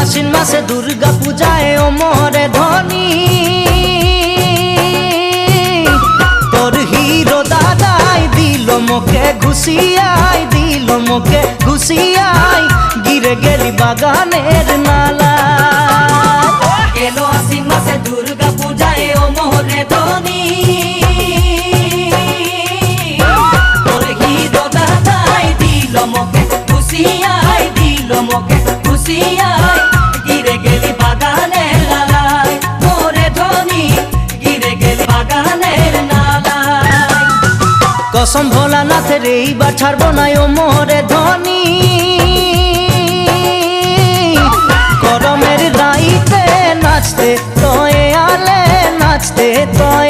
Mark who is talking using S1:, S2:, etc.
S1: আশ্বিন মাসে দুর্গা পূজায় ও মোরে ধনী। তোর হিরো দাদাই দিল মোকে ঘুষিয়াই, দিল মোকে ঘুষিয়াই, গিরে গেলি বাগানের নালা
S2: মোহরে ধনী। দাদাই খুশিয়াই গিরে গেলি ধনী, গিরে গেলি বাগানের নালাই
S1: কসম ভোলানাথের এইবার ছাড়বো ও মোরে ধনী। গরমের রাইতে নাচতে, তয়ে আলে নাচতে, তয়ে